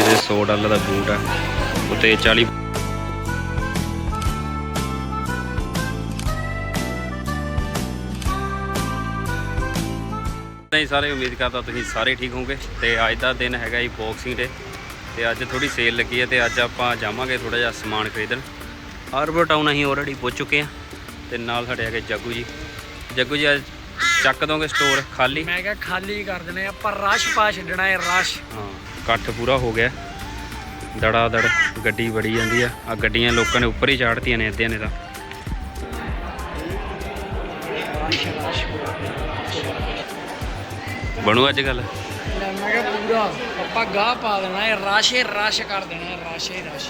ਇਹਦੇ 100 ਡਾਲਰ ਦਾ ਬੂਟ ਆ ਉੱਤੇ 40 ਨਹੀਂ ਸਾਰੇ ਉਮੀਦ ਕਰਦਾ ਤੁਸੀਂ ਸਾਰੇ ਠੀਕ ਹੋਵੋਗੇ। ਤੇ ਅੱਜ ਦਾ ਦਿਨ ਹੈਗਾ ਜੀ ਬਾਕਸਿੰਗ ਡੇ ਤੇ ਅੱਜ ਥੋੜੀ ਸੇਲ ਲੱਗੀ ਹੈ ਤੇ ਅੱਜ ਆਪਾਂ ਜਾਵਾਂਗੇ ਥੋੜਾ ਜਿਹਾ ਸਮਾਨ ਖਰੀਦਣ। ਹਾਰਬਰ ਟਾਊਨ ਅਸੀਂ ਆਲਰੇਡੀ ਪਹੁੰਚ ਚੁੱਕੇ ਹਾਂ। ਤੇ ਨਾਲ ਸਾਡੇ ਹੈਗੇ ਜੱਗੂ ਜੀ। ਜੱਗੂ ਜੀ ਅੱਜ ਚੱਕ ਦੋਗੇ ਸਟੋਰ ਖਾਲੀ? ਮੈਂ ਕਿਹਾ ਖਾਲੀ ਕਰ ਦੇਣੇ ਆ ਪਰ ਰਸ਼ ਪਾ ਛੱਡਣਾ ਹੈ ਰਸ਼। ਹਾਂ। ਇਕੱਠ ਪੂਰਾ ਹੋ ਗਿਆ। ਦੜਾ ਦੜ ਗੱਡੀ ਬੜੀ ਜਾਂਦੀ ਆ। ਆ ਗੱਡੀਆਂ ਲੋਕਾਂ ਨੇ ਉੱਪਰ ਹੀ ਚਾੜਤੀਆਂ ਨੇ ਅੱਧਿਆਂ ਨੇ ਤਾਂ। ਬਣੂ ਅੱਜ ਕੱਲ ਲੈ ਮੈਂ ਕਿਹਾ ਪੂਰਾ। ਆਪਾਂ ਗਾਹ ਪਾ ਦੇਣਾ ਹੈ ਰਸ਼ ਰਸ਼ ਕਰ ਦੇਣਾ ਹੈ ਰਸ਼ ਰਸ਼।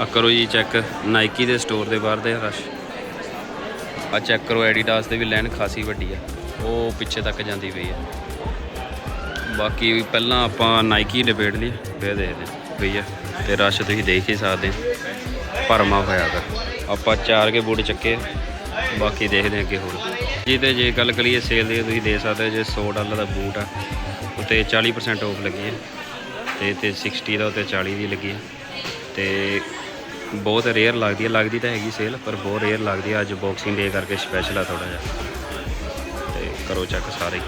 ਆ ਕਰੋ ਜੀ ਚੈੱਕ ਨਾਈਕੀ ਦੇ ਸਟੋਰ ਦੇ ਬਾਹਰ ਦੇ ਰਸ਼। ਆ ਚੈੱਕ ਕਰੋ ਐਡੀਡਾਸ ਦੇ ਵੀ ਲਾਈਨ ਖਾਸੀ ਵੱਡੀ ਆ। ਉਹ ਪਿੱਛੇ ਤੱਕ ਜਾਂਦੀ ਪਈ ਆ। ਬਾਕੀ ਪਹਿਲਾਂ ਆਪਾਂ ਨਾਈਕੀ ਨਿਬੇੜ ਲਈ, ਫਿਰ ਦੇਖਦੇ ਹਾਂ ਪਈ ਆ ਤੇ ਰਸ਼ ਤੁਸੀਂ ਦੇਖ ਹੀ ਸਕਦੇ ਭਰਮਾ ਹੋਇਆ ਕਰ। ਆਪਾਂ ਚਾਰ ਕੇ ਬੂਟ ਚੱਕੇ, ਬਾਕੀ ਦੇਖਦੇ ਹਾਂ ਅੱਗੇ ਹੋਰ। ਜੀ ਤੇ ਜੇ ਗੱਲ ਕਰੀਏ ਸੇਲ ਦੀ, ਤੁਸੀਂ ਦੇ ਸਕਦੇ ਹੋ ਜੇ 100 ਡਾਲਰ ਦਾ ਬੂਟ ਆ, ਉੱਤੇ 40% ਆਫ ਲੱਗੀ ਹੈ। ਤੇ ਤੇ 60 ਦਾ, ਉੱਤੇ 40 ਦੀ ਲੱਗੀ ਹੈ। ਤੇ ਬਹੁਤ ਰੇਅਰ ਲੱਗਦੀ ਹੈ, ਲੱਗਦੀ ਤਾਂ ਹੈਗੀ ਸੇਲ ਪਰ ਬਹੁਤ ਰੇਅਰ ਲੱਗਦੀ ਹੈ। ਅੱਜ ਬਾਕਸਿੰਗ ਡੇ ਕਰਕੇ ਸਪੈਸ਼ਲ ਆ ਥੋੜਾ ਜਿਹਾ। ਤੇ ਕਰੋ ਚੈੱਕ ਸਾਰੇ।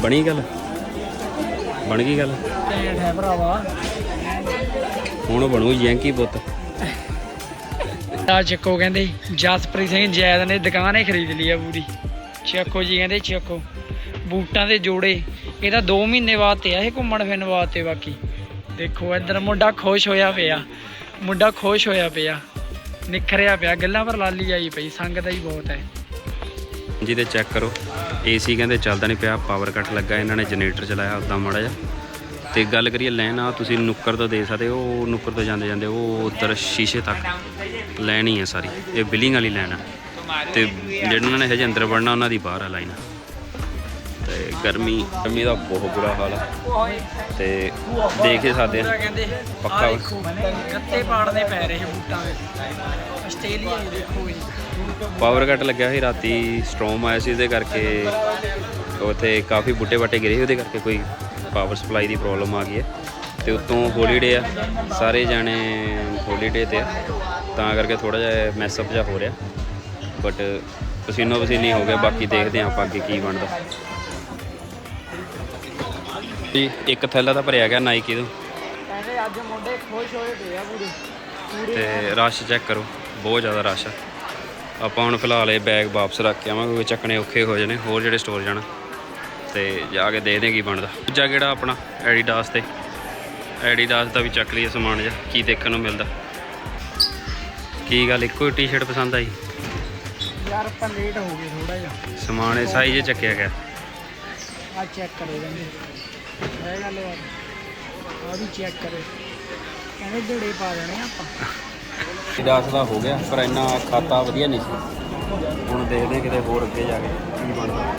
ਬਣੀ ਗੱਲ? ਬਣ ਗਈ ਗੱਲ? ਟੈਂਟ ਹੈ ਭਰਾਵਾ। ਹੁਣ ਬਣੂ ਯੈਂਕੀ ਪੁੱਤ। ਆ ਚੱਕੋ ਕਹਿੰਦੇ ਜਸਪ੍ਰੀਤ ਸਿੰਘ ਜੈਦ ਨੇ ਦੁਕਾਨ ਹੀ ਖਰੀਦ ਲਈ ਆ ਪੂਰੀ। ਚੱਕੋ ਜੀ ਕਹਿੰਦੇ ਚੱਕੋ। ਬੂਟਾਂ ਦੇ ਜੋੜੇ ਇਹ ਤਾਂ 2 ਮਹੀਨੇ ਬਾਅਦ ਤੇ ਆ ਇਹ ਘੁੰਮਣ ਫਿਰਨ ਵਾਸਤੇ ਬਾਕੀ। ਦੇਖੋ, ਇੱਧਰ ਮੁੰਡਾ ਖੁਸ਼ ਹੋਇਆ ਪਿਆ। ਮੁੰਡਾ ਖੁਸ਼ ਹੋਇਆ ਪਿਆ। ਨਿਖਰਿਆ ਪਿਆ। ਗੱਲਾਂ ਪਰ ਲਾਲੀ ਆਈ ਪਈ। ਸੰਗਤ ਹੀ ਬਹੁਤ ਹੈ। ਜਿਹਦੇ ਚੈੱਕ ਕਰੋ। ਏਸੀ ਕਹਿੰਦੇ ਚੱਲਦਾ ਨਹੀਂ ਪਿਆ। ਪਾਵਰ ਕੱਟ ਲੱਗਾ ਇਹਨਾਂ ਨੇ ਜਨਰੇਟਰ ਚਲਾਇਆ ਉਦਾਂ ਮਾੜਾ ਜਿਹਾ। ਤੇ ਗੱਲ ਕਰੀਏ ਲੈਣ ਆ, ਤੁਸੀਂ ਨੁੱਕਰ ਤੋਂ ਦੇ ਸਕਦੇ ਹੋ। ਉਹ ਨੁੱਕਰ ਤੋਂ ਜਾਂਦੇ ਜਾਂਦੇ ਉਹ ਉੱਧਰ ਸ਼ੀਸ਼ੇ ਤੱਕ ਲੈਣ ਹੀ ਹੈ ਸਾਰੀ। ਇਹ ਬਿਲਿੰਗ ਵਾਲੀ ਲੈਣ ਆ। ਤੇ ਉਹਨਾਂ ਨੇ ਹਜੇ ਅੰਦਰ ਵੜਨਾ, ਉਹਨਾਂ ਦੀ ਬਾਹਰ ਆ ਲਾਈਨ ਤੇ ਗਰਮੀ ਗਰਮੀ ਦਾ ਬਹੁਤ ਬੁਰਾ ਹਾਲ ਆ। ਤੇ ਦੇਖ ਹੀ ਸਕਦੇ ਆ। ਕਹਿੰਦੇ ਪੱਕਾ ਗੱਤੇ ਪਾੜਨੇ ਪੈ ਰਹੇ ਬੂਟਾਂ ਦੇ ਆਸਟ੍ਰੇਲੀਆ ਹੀ ਦੇਖੋ ਜੀ। ਪਾਵਰ ਕੱਟ ਲੱਗਿਆ ਸੀ ਰਾਤੀ ਸਟ੍ਰੋਮ ਆਇਆ ਸੀ ਉਹਦੇ ਕਰਕੇ ਉੱਥੇ ਕਾਫੀ ਬੂਟੇ ਬਾਟੇ ਗਿਰੇ ਉਹਦੇ ਕਰਕੇ ਕੋਈ ਪਾਵਰ ਸਪਲਾਈ ਦੀ ਪ੍ਰੋਬਲਮ ਆ ਗਈ ਹੈ ਤੇ ਉਤੋਂ ਹੌਲੀਡੇ ਆ ਸਾਰੇ ਜਾਣੇ ਹੌਲੀਡੇ ਤੇ ਆ। ਤਾਂ ਕਰਕੇ ਥੋੜਾ ਜਿਹਾ ਮੈਸਅਪ ਜਿਹਾ ਹੋ ਰਿਹਾ। ਬਟ ਪਸੀਨੋ ਪਸੀਨੀ ਹੋ ਗਿਆ ਬਾਕੀ ਦੇਖਦੇ ਹਾਂ ਆਪਾਂ ਅੱਗੇ ਕੀ ਬਣਦਾ। ਜੀ ਇੱਕ ਥੈਲਾ ਤਾਂ ਭਰਿਆ ਗਿਆ ਨਾਈਕੀ ਤੋਂ। ਕਹਿੰਦੇ ਅੱਜ ਮੁੰਡੇ ਖੁਸ਼ ਹੋਏ ਪਏ ਆ ਪੂਰੇ। ਤੇ ਰਸ਼ ਚੈੱਕ ਕਰੋ ਬਹੁਤ ਜ਼ਿਆਦਾ ਰਸ਼ ਆ। ਆਪਾਂ ਹੁਣ ਫਿਲਹਾਲ ਇਹ ਬੈਗ ਵਾਪਸ ਰੱਖ ਕੇ ਆਵਾਂਗੇ ਕਿਉਂਕਿ ਚੱਕਣੇ ਔਖੇ ਹੋ ਜਾਣੇ ਹੋਰ ਜਿਹੜੇ ਸਟੋਰ ਜਾਣਾ। ਤੇ ਜਾ ਕੇ ਦੇਖਦੇ ਹਾਂ ਕੀ ਬਣਦਾ। ਦੂਜਾ ਕਿਹੜਾ ਆਪਣਾ? ਐਡੀਡਾਸ ਤੇ। ਐਡੀਡਾਸ ਦਾ ਵੀ ਚੱਕ ਲਈਏ ਸਮਾਨ ਜਿਹਾ ਕੀ ਦੇਖਣ ਨੂੰ ਮਿਲਦਾ। ਕੀ ਗੱਲ ਇੱਕੋ ਹੀ ਟੀ-ਸ਼ਰਟ ਪਸੰਦ ਆਈ? ਯਾਰ ਆਪਾਂ ਲੇਟ ਹੋ ਗਏ ਥੋੜਾ ਜਿਹਾ। ਸਮਾਨ ਇਹ ਸਾਈਜ਼ ਚੱਕਿਆ ਗਿਆ। ਆ ਚੈੱਕ ਕਰੋ ਕਹਿੰਦੇ ਇਹ ਗੱਲ ਯਾਰ ਆ ਵੀ ਚੈੱਕ ਕਰੋ। ਕਹਿੰਦੇ ਢੇੜੇ ਪਾ ਦੇਣੇ ਆ ਆਪਾਂ। ਐਡੀਡਾਸ ਦਾ ਹੋ ਗਿਆ ਪਰ ਇੰਨਾ ਖਾਤਾ ਵਧੀਆ ਨਹੀਂ ਸੀ। ਹੁਣ ਦੇਖਦੇ ਕਿਤੇ ਹੋਰ ਅੱਗੇ ਜਾ ਕੇ ਕੀ ਬਣਦਾ।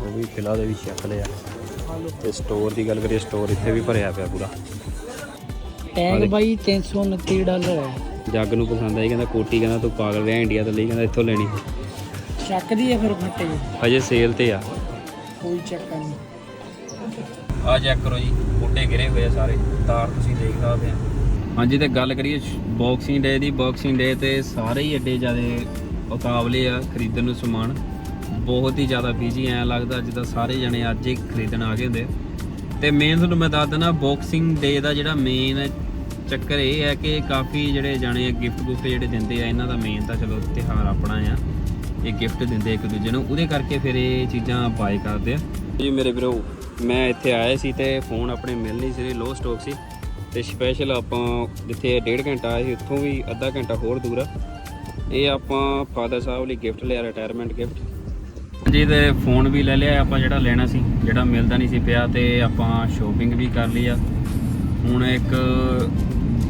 ਉਹ ਵੀ ਫਿਲਹਾਲ ਦੇ ਵੀ ਚੱਕ ਲਿਆ ਤੇ ਸਟੋਰ ਦੀ ਗੱਲ ਕਰੀਏ ਸਟੋਰ ਇੱਥੇ ਵੀ ਭਰਿਆ ਪਿਆ ਪੂਰਾ। ਟੈਗ ਬਾਈ 329 ਡਾਲਰ ਹੈ। ਜੱਗ ਨੂੰ ਪਸੰਦ ਆਈ ਕਹਿੰਦਾ ਕੋਟੀ ਕਹਿੰਦਾ ਤੂੰ ਪਾਗਲ ਰਿਹਾ ਇੰਡੀਆ ਤੋਂ ਲਈ ਕਹਿੰਦਾ ਇੱਥੋਂ ਲੈਣੀ। ਚੱਕਦੀ ਹੈ ਫਿਰ ਫੱਟੇ। ਹਜੇ ਸੇਲ ਤੇ ਆ। ਕੋਈ ਚੱਕਰ ਨਹੀਂ। ਆ ਚੈੱਕ ਕਰੋ ਜੀ ਬੂਟੇ ਗਿਰੇ ਹੋਏ ਆ ਸਾਰੇ ਤਾਰ ਤੁਸੀਂ ਦੇਖ ਸਕਦੇ ਆ। ਹਾਂਜੀ ਤੇ ਗੱਲ ਕਰੀਏ ਬਾਕਸਿੰਗ ਡੇ ਦੀ ਬਾਕਸਿੰਗ ਡੇ ਤੇ ਸਾਰੇ ਹੀ ਐਡੇ ਜ਼ਿਆਦੇ ਉਤਾਵਲੇ ਆ ਖਰੀਦਣ ਨੂੰ ਸਮਾਨ। ਬਹੁਤ ਹੀ ਜ਼ਿਆਦਾ ਬੀਜੀ ਐ ਲੱਗਦਾ ਜਿੱਦਾਂ ਸਾਰੇ ਜਣੇ ਅੱਜ ਹੀ ਖਰੀਦਣ ਆ ਗਏ ਹੁੰਦੇ। ਆ। ਤੇ ਮੇਨ ਤੁਹਾਨੂੰ ਮੈਂ ਦੱਸ ਦਿੰਦਾ ਬਾਕਸਿੰਗ ਡੇ ਦਾ ਜਿਹੜਾ ਮੇਨ ਚੱਕਰ ਇਹ ਹੈ ਕਿ ਕਾਫੀ ਜਿਹੜੇ ਜਾਣੇ ਗਿਫਟ ਗੁਫਟ ਜਿਹੜੇ ਦਿੰਦੇ ਆ ਇਹਨਾਂ ਦਾ ਮੇਨ ਤਾਂ ਚਲੋ ਤਿਉਹਾਰ ਆਪਣਾ ਆ। ਇਹ ਗਿਫਟ ਦਿੰਦੇ ਇੱਕ ਦੂਜੇ ਨੂੰ ਉਹਦੇ ਕਰਕੇ ਫਿਰ ਇਹ ਚੀਜ਼ਾਂ ਬਾਏ ਕਰਦੇ ਆ। ਜੀ ਮੇਰੇ ਵੀਰੋ ਮੈਂ ਇੱਥੇ ਆਇਆ ਸੀ ਤੇ ਫੋਨ ਆਪਣੇ ਮਿਲ ਨਹੀਂ ਸੀ ਲੋ ਸਟਾਕ ਸੀ। ਤੇ ਸਪੈਸ਼ਲ ਆਪਾਂ ਜਿੱਥੇ ਡੇਢ ਘੰਟਾ ਆਏ ਸੀ ਉੱਥੋਂ ਵੀ ਅੱਧਾ ਘੰਟਾ ਹੋਰ ਦੂਰ ਆ। ਇਹ ਆਪਾਂ ਫਾਦਰ ਸਾਹਿਬ ਲਈ ਗਿਫਟ ਲਿਆ ਰਿਟਾਇਰਮੈਂਟ ਗਿਫਟ ਜੀ ਤੇ ਫੋਨ ਵੀ ਲੈ ਲਿਆ ਆਪਾਂ ਜਿਹੜਾ ਲੈਣਾ ਸੀ ਜਿਹੜਾ ਮਿਲਦਾ ਨਹੀਂ ਸੀ ਪਿਆ ਤੇ ਆਪਾਂ ਸ਼ੋਪਿੰਗ ਵੀ ਕਰ ਲਈ ਆ। ਹੁਣ ਇੱਕ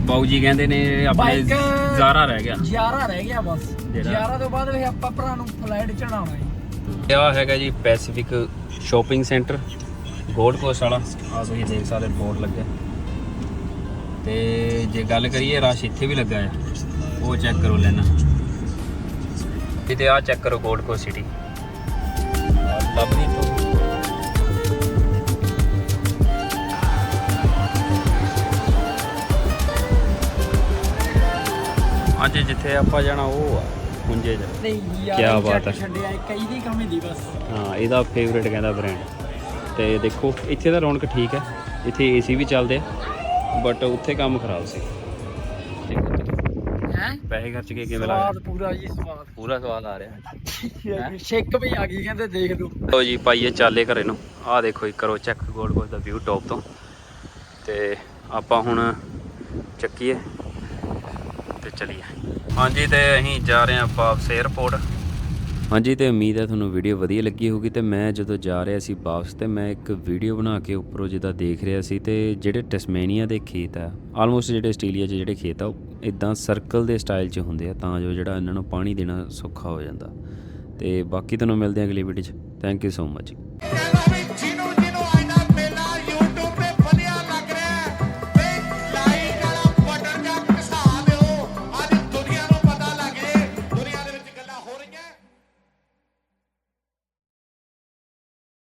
ਬਾਊ ਜੀ ਕਹਿੰਦੇ ਨੇ ਆਪਣੇ ਜ਼ਾਰਾ ਰਹਿ ਗਿਆ। 11 ਰਹਿ ਗਿਆ ਬਸ। 11 ਤੋਂ ਬਾਅਦ ਵੀ ਆਪਾਂ ਭਰਾ ਨੂੰ ਫਲਾਈਟ ਚੜਾਉਣਾ ਹੈ। ਇਹ ਹੈਗਾ ਜੀ Pacific shopping centre Gold Coast ਵਾਲਾ। ਆ ਤੁਸੀਂ ਦੇਖ ਸਕਦੇ ਬੋਰਡ ਲੱਗਿਆ ਤੇ ਜੇ ਗੱਲ ਕਰੀਏ ਰਸ਼ ਇੱਥੇ ਵੀ ਲੱਗਾ ਆ। ਉਹ ਚੈੱਕ ਕਰੋ ਲੈਣਾ। ਤੇ ਆ ਚੈੱਕ ਕਰੋ ਗੋਲਡ ਸਿਟੀ ਲੱਭਦੀ ਤੋਂ। ਅੱਜ ਜਿੱਥੇ ਆਪਾਂ ਜਾਣਾ ਉਹ ਆ ਪੁੰਜੇ ਨਹੀਂ ਕਿਆ ਬਾਤ ਹੈ। ਛੱਡਿਆ ਕਈ ਦੀ ਕਮੀ ਦੀ ਬਸ। ਹਾਂ ਇਹਦਾ ਫੇਵਰੇਟ ਕਹਿੰਦਾ ਬ੍ਰਾਂਡ ਤੇ ਦੇਖੋ ਇੱਥੇ ਦਾ ਰੌਣਕ ਠੀਕ ਹੈ। ਇੱਥੇ ਏਸੀ ਵੀ ਚੱਲਦੇ ਆ ਬਟ ਉੱਥੇ ਕੰਮ ਖਰਾਬ ਸੀ। ਹੈ? ਪੈਸੇ ਖਰਚ ਕੇ ਕਿਵੇਂ ਸਵਾਦ ਲੱਗਾ ਪੂਰਾ ਜੀ ਸਵਾਦ। ਪੂਰਾ ਸਵਾਦ ਆ ਰਿਹਾ। ਛਿੱਕ ਵੀ ਆ ਗਈ ਕਹਿੰਦੇ ਦੇਖ ਲਓ। ਲੋ ਜੀ ਪਾਈਏ ਚਾਲੇ ਘਰੇ ਨੂੰ। ਆਹ ਦੇਖੋ ਇੱਕ ਕਰੋ ਚੈੱਕ ਗੋਲਡ ਕੋਸਟ ਦਾ ਵਿਊ ਟੌਪ ਤੋਂ। ਤੇ ਆਪਾਂ ਹੁਣ ਚੱਕੀਏ ਤੇ ਚਲੀਏ। ਹਾਂਜੀ ਤੇ ਅਸੀਂ ਜਾ ਰਹੇ ਹਾਂ ਵਾਪਸ 에어ਪੋਰਟ ਹਾਂਜੀ, ਤੇ ਉਮੀਦ ਹੈ ਤੁਹਾਨੂੰ ਵੀਡੀਓ ਵਧੀਆ ਲੱਗੀ ਹੋਊਗੀ ਤੇ ਮੈਂ ਜਦੋਂ ਜਾ ਰਿਹਾ ਸੀ ਵਾਪਸ ਤੇ ਮੈਂ ਇੱਕ ਵੀਡੀਓ ਬਣਾ ਕੇ ਉੱਪਰੋਂ ਜਿੱਦਾਂ ਦੇਖ ਰਿਹਾ ਸੀ ਤੇ ਜਿਹੜੇ ਟਸਮੇਨੀਆ ਦੇ ਖੇਤ ਆ ਆਲਮੋਸਟ ਜਿਹੜੇ ਆਸਟ੍ਰੇਲੀਆ 'ਚ ਜਿਹੜੇ ਖੇਤ ਆ, ਉਹ ਇਦਾਂ ਸਰਕਲ ਦੇ ਸਟਾਈਲ 'ਚ ਹੁੰਦੇ ਆ ਤਾਂ ਜੋ ਜਿਹੜਾ ਇਹਨਾਂ ਨੂੰ ਪਾਣੀ ਦੇਣਾ ਸੌਖਾ ਹੋ ਜਾਂਦਾ। ਤੇ ਬਾਕੀ ਤੁਹਾਨੂੰ ਮਿਲਦੇ ਹਾਂ ਅਗਲੀ ਵੀਡੀਓ 'ਚ। Thank you so much